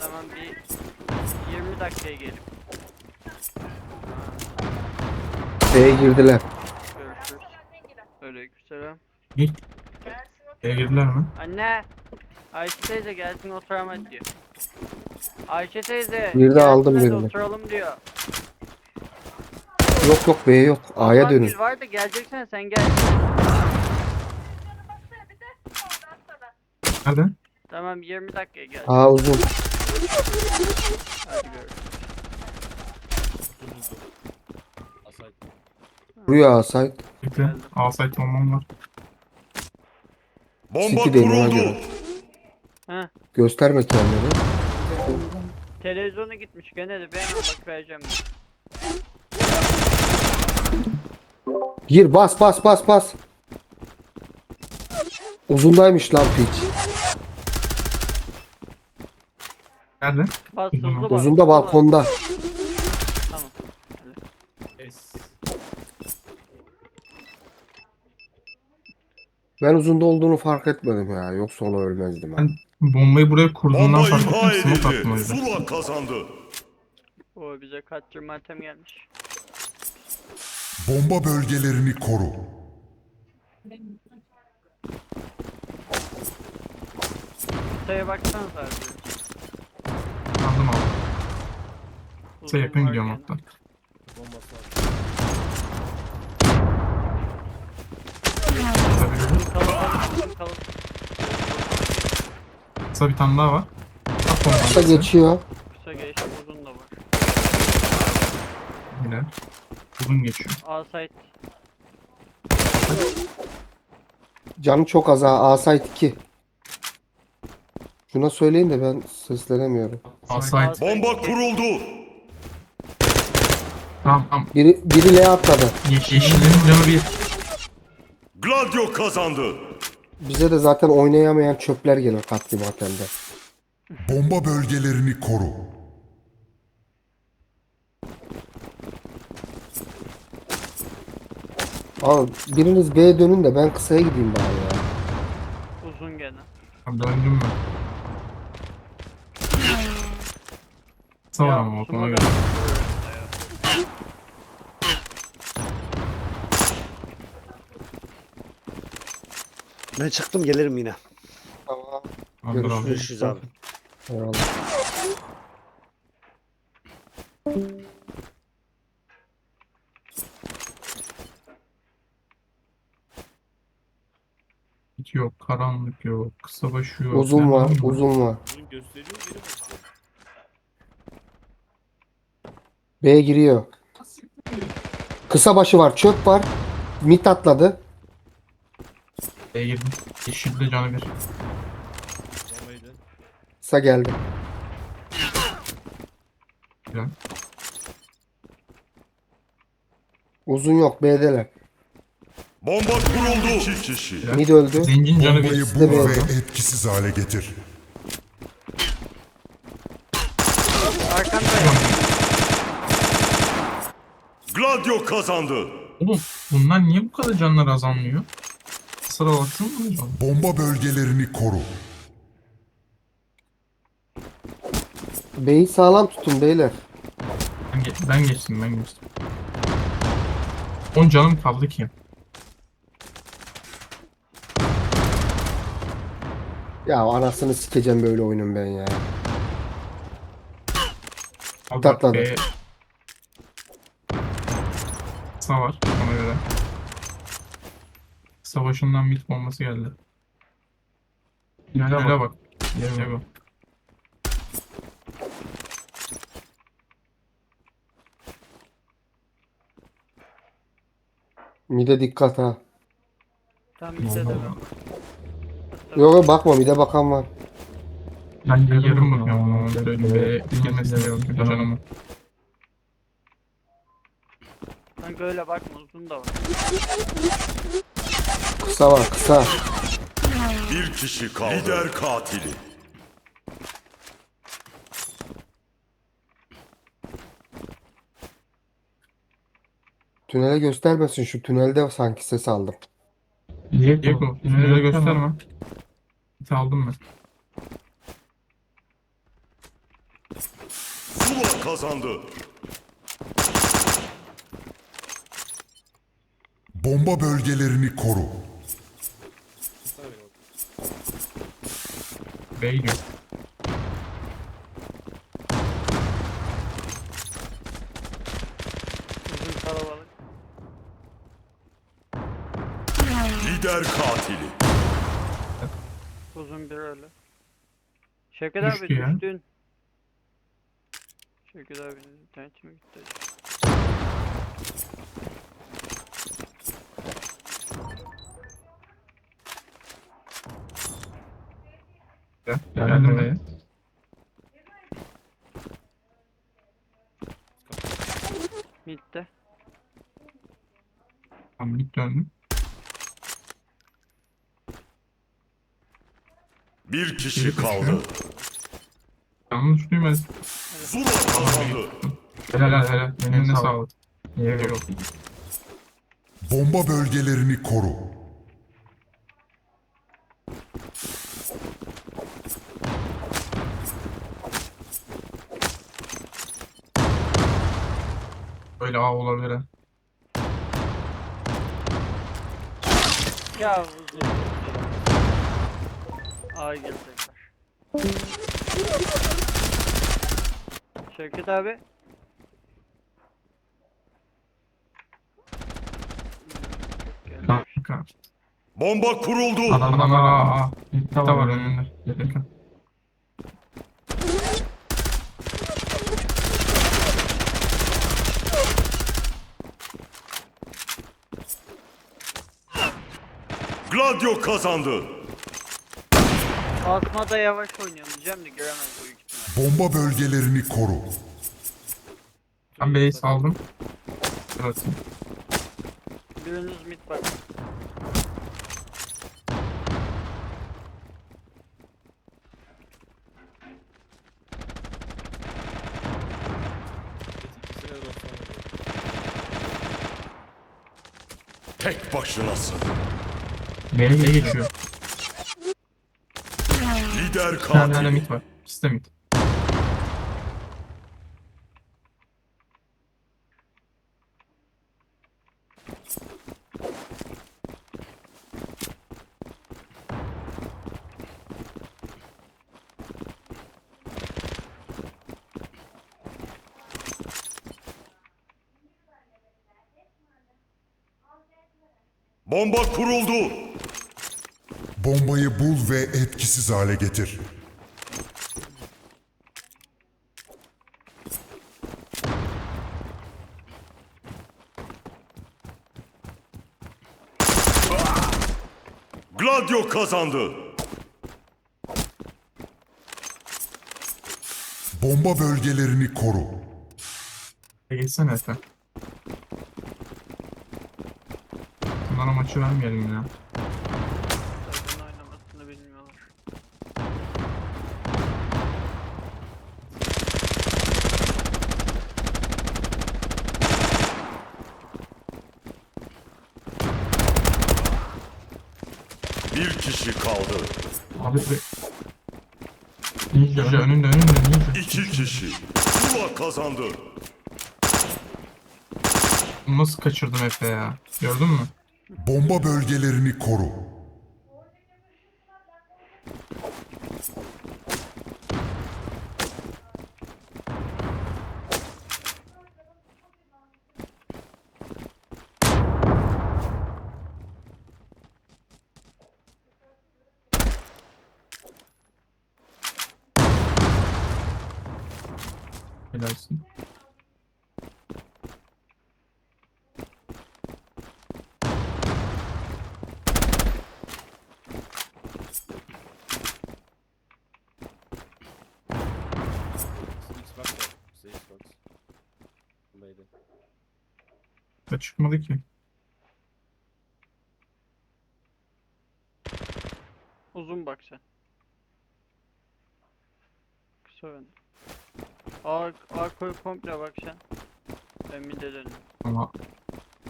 Tamam bir 20 dakikaya gelip B'ye girdiler. görüşürüz. Aleykümselam. Git. B'ye girdiler mi? Anne! Ayşe teyze gelsin oturalım hadi diyor. Ayşe teyze Bir de gelsin aldım hadi birini. oturalım diyor. Yok yok B yok. A'ya dönün. Gül var da geleceksen sen gel. Nerede? Tamam 20 dakikaya gel. A uzun. Hadi görüşürüz. Buraya A site. Bekle. Alsayt bombam var. Bomba ona kuruldu. göre. Heh. Gösterme kendini. Televizyona gitmiş gene de ben bak vereceğim. Gir bas bas bas bas. Uzundaymış lan piç. Nerede? Bas. Uzunda balkonda. Tamam. Ben uzunda olduğunu fark etmedim ya. Yoksa onu ölmezdim. Ben bombayı buraya kurduğundan Bomba fark imha ettim. Smoke attım o edildi. yüzden. Zula kazandı. O bize kaç cırmatem gelmiş. Bomba bölgelerini koru. Kısaya baksana sadece. Aldım aldım. Uzun Size yakın gidiyorum hatta. Kısa bir tane daha var. At Kısa bombası. geçiyor. Kısa uzun da var. Yine. Uzun geçiyor. A site. Canı çok az ha. A site 2. Şuna söyleyin de ben seslenemiyorum. Alsayt. Bomba kuruldu. Tamam tamam. Biri, biri L atladı. Yeş yeşilin canı bir. Gladio kazandı. Bize de zaten oynayamayan çöpler gelir katlimat elde. Bomba bölgelerini koru. Abi biriniz B'ye dönün de ben kısaya gideyim bari ya. Uzun gene. Abi döndüm ben. Kısa var ama göre. Ben çıktım gelirim yine. Tamam. Abi. Görüşürüz abi. Eyvallah. Hiç yok. Karanlık yok. Kısa başı yok. Uzun var, uzun var. B'ye giriyor. Kısa başı var, çöp var. Mit atladı. B'ye girdim. Yeşilde canı bir. Kısa geldi. Güzel. Uzun yok, B'deler. Bomba kuruldu. İki kişi. Mid öldü. Zencin canı bir. Bombayı bul ve B'de. etkisiz hale getir. Arkanda Gladio kazandı. Oğlum bunlar niye bu kadar canları azalmıyor? Sıra baksana mı hocam? Bomba bölgelerini koru. B'yi sağlam tutun beyler. Ben, ge- ben geçtim ben geçtim. 10 canım kaldı ki. Ya anasını sikeceğim böyle oyunun ben ya. Tatladı. B. Kısa var ona başından mid bombası geldi. Finale bak. Yere bak. Mid'e dikkat ha. tam bize de ben. Yok yok bakma mid'e bakan var. Ben de yarım bakıyorum ama söyleyeyim. B girmesine bakıyorum canımı. Kanka öyle bakma uzun da var. Kısa var, kısa. Bir kişi kaldı. Lider katili. Tünele göstermesin şu tünelde sanki ses aldım. Yeko, tünelde gösterme. Bir aldım ben. Zula kazandı. Bomba bölgelerini koru. B'ye gidiyor. Uzun kalabalık. Lider katili. Uzun bir ölü. Şevket Düştü abi ya. düştün. Şevket abinin interneti mi gitti? Gel. Geldim. Mid'de. Tamam git döndüm. Bir kişi kaldı. Yanlış duymadım. Zula kazandı. Helal helal. Eline sağlık. İyi yok. Bomba bölgelerini koru. Böyle A olabilir ha. Ya uzun. Ay gel tekrar. Şevket abi. Kanka. Bomba kuruldu. Adamlar A A. İddia var önünde. Yakın. Gladio kazandı. Asma da yavaş oynuyorum diyeceğim de göremez büyük ihtimal. Bomba bölgelerini koru. Ben B'yi saldım. Burası. Biriniz mid bak. Tek başınasın. B'ye B'ye geçiyor. Lider Bir tane katil. mid var. İkisi de mid. Bomba kuruldu. Bombayı bul ve etkisiz hale getir. Gladio kazandı. Bomba bölgelerini koru. Geçsene Efe. Bunlara maçı vermeyelim ya. Bir kişi kaldı. Abi be. Ninja önünde önünde ninja. İki kişi. Zula kazandı. Nasıl kaçırdım Efe ya? Gördün mü? Bomba bölgelerini koru. Helalsin. Xbox var. Size Xbox. B'de. Da çıkmadı ki. Uzun bak sen. Kısa ön. A, A koy komple bak sen. Ben mid'e dönüyorum. Ama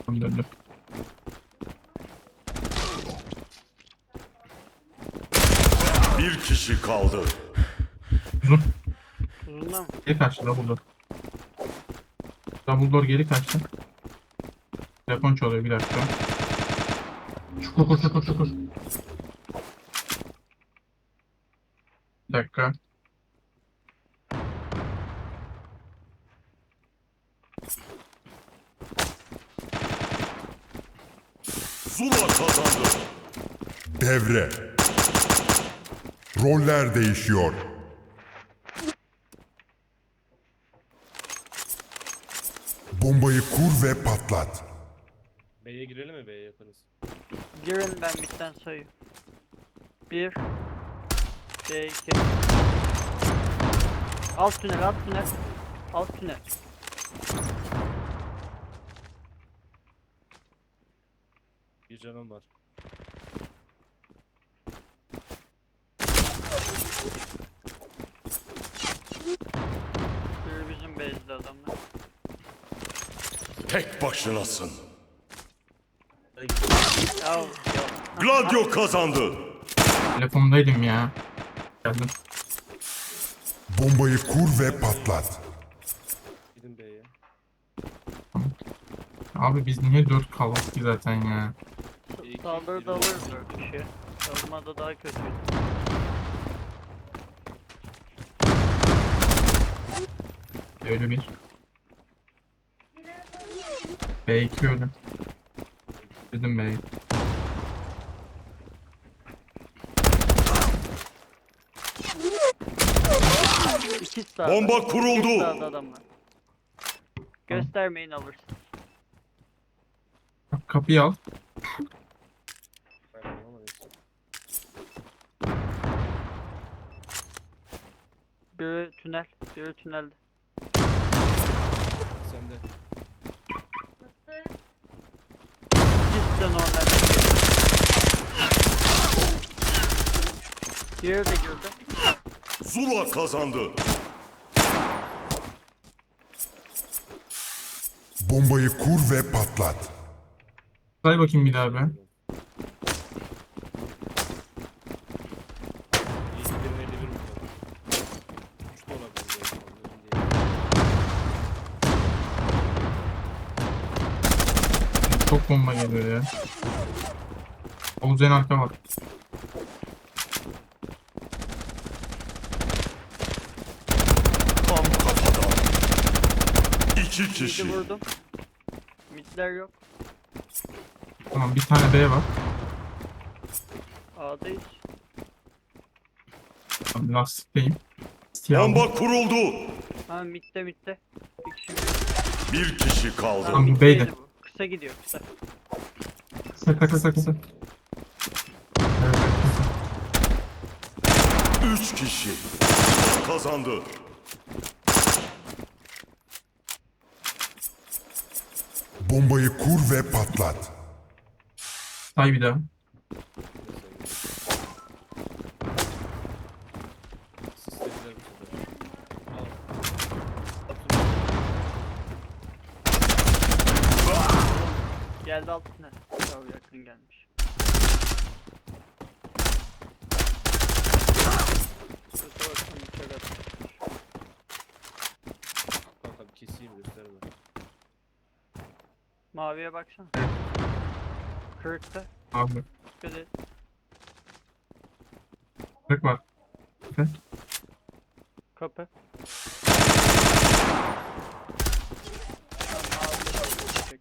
döndü. Bir kişi kaldı. Uzun. Uzun Uzundan mı? Geri kaçtı Dumbledore. Dumbledore geri kaçtı. Telefon çalıyor bir dakika. Çukur çukur çukur. Bir dakika. Zula kazandı. Devre. Roller değişiyor. Bombayı kur ve patlat. B'ye girelim mi B'ye yakınız? Girin ben bitten sayıyorum. 1 2 Alt tünel, alt tünel. Alt tünel. Bir canım var. Biri bizim base'de adamlar. Tek başınasın. Ya. Gladio kazandı. Telefondaydım ya. Geldim. Bombayı kur ve patlat. Abi biz niye 4 kaldık ki zaten ya. Saldırıda biri alırız oldu. 4 kişi. Savunmada daha kötüydü. Ölü bir. B2 ölü. Dedim B. İki sağda. Bomba iki kuruldu. sağda adamlar. Göstermeyin alırsın. Bak, Kapıyı al. Biri tünel, biri tünelde. Sen de. De normal. Diğeri de girdi. Zula kazandı. Bombayı kur ve patlat. Say bakayım bir daha be. İyi ki birine 51 vurdum. Üç de olabilir belki, emin değilim. Çok bomba geliyor ya. Oğuz en arka var. Tam kafadan. İki kişi. Vurdum. Midler yok. Tamam bir tane B var. A'dayız. Abi lastikteyim. Siyah. Bomba kuruldu. Ha midde midde. Bir kişi? Bir kişi kaldı. Tamam, bu B'ydi. Kısa gidiyor kısa. Kısa kısa kısa kısa. Evet, kısa. Üç kişi. Kazandı. Bombayı kur ve patlat. Say bir daha. Geldi alt tünel. Ya yakın gelmiş. Kötü bakın içeri atmış. Kanka bir keseyim gösterme. Maviye baksana. Kırıkta. Abi. Dikkat et. Kırık var. Kapı.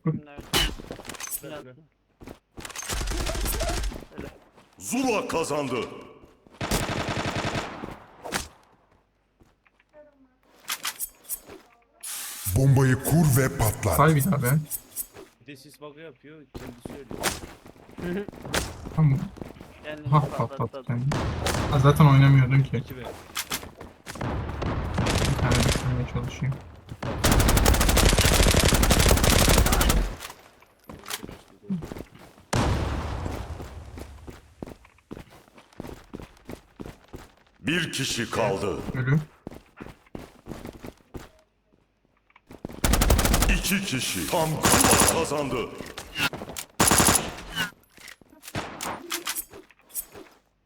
Kimler? Nerede? Öyle. Zula kazandı. Bombayı kur ve patlat. Say bir daha be. Bir de sis bug'ı yapıyor. Kendisi ölüyor. Tamam. Kendini Ha patlattı patlattı adam. kendini. Ha, zaten oynamıyordun ki. 2 B. Bir tane düşürmeye çalışayım. Bir kişi kaldı. Ölü. İki kişi. Tam Zula kazandı.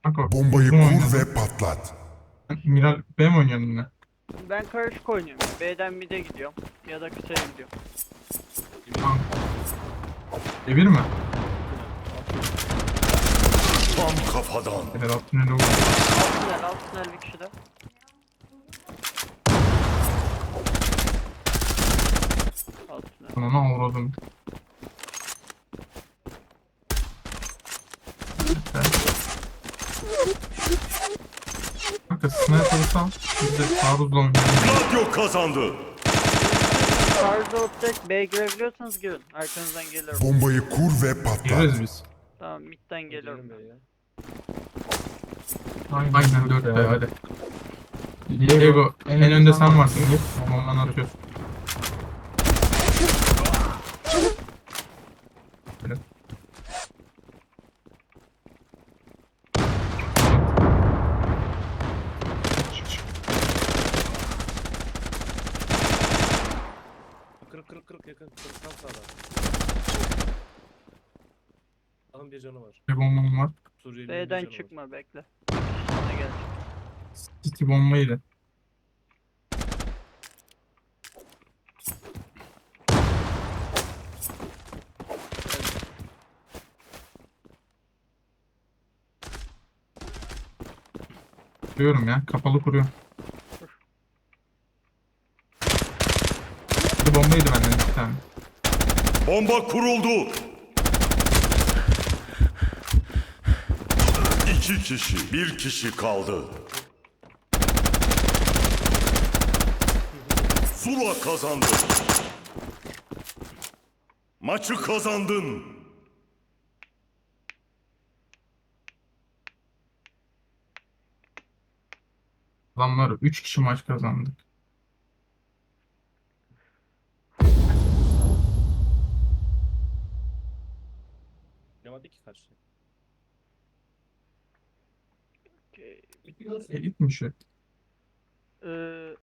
Kanka. Bombayı uzun kur ve patlat. Miral B mi oynuyordun yine? Ben karışık oynuyorum. B'den mid'e gidiyorum. Ya da kısaya gidiyorum. Tamam. Devir mi? Tam kafadan. Evet alt tüneli oldu. Alt tünel, alt tünel bir kişi de. Alt tünel. Ona avradım. Kanka sniper olsam biz de taarruz. Gladio kazandı. Tarzı otacak B'ye girebiliyorsanız girin. Arkanızdan gelirim. Bombayı kur ve patlat. Gireriz biz. Tamam midden geliyorum. Ya. Aynen 4 be hadi. Diego en önde sen varsın. Git. Bombanı atıyorsun. Böyle. Çık, çık. Kırık kırık kırık yakın. Kırık tam sağda. Adam bir canı var. Bir bombam var. Suriyeli bir B'den çıkma bekle. Sana gel. City bombaydı. Kuruyorum ya. Kapalı kuruyorum. Bir bombaydı benden iki tane. Bomba kuruldu. İki kişi, bir kişi kaldı. Zula kazandı. Maçı kazandın. Adamlar 3 kişi maç kazandık. Oynamadı ki karşı. Elitmiş. Ee,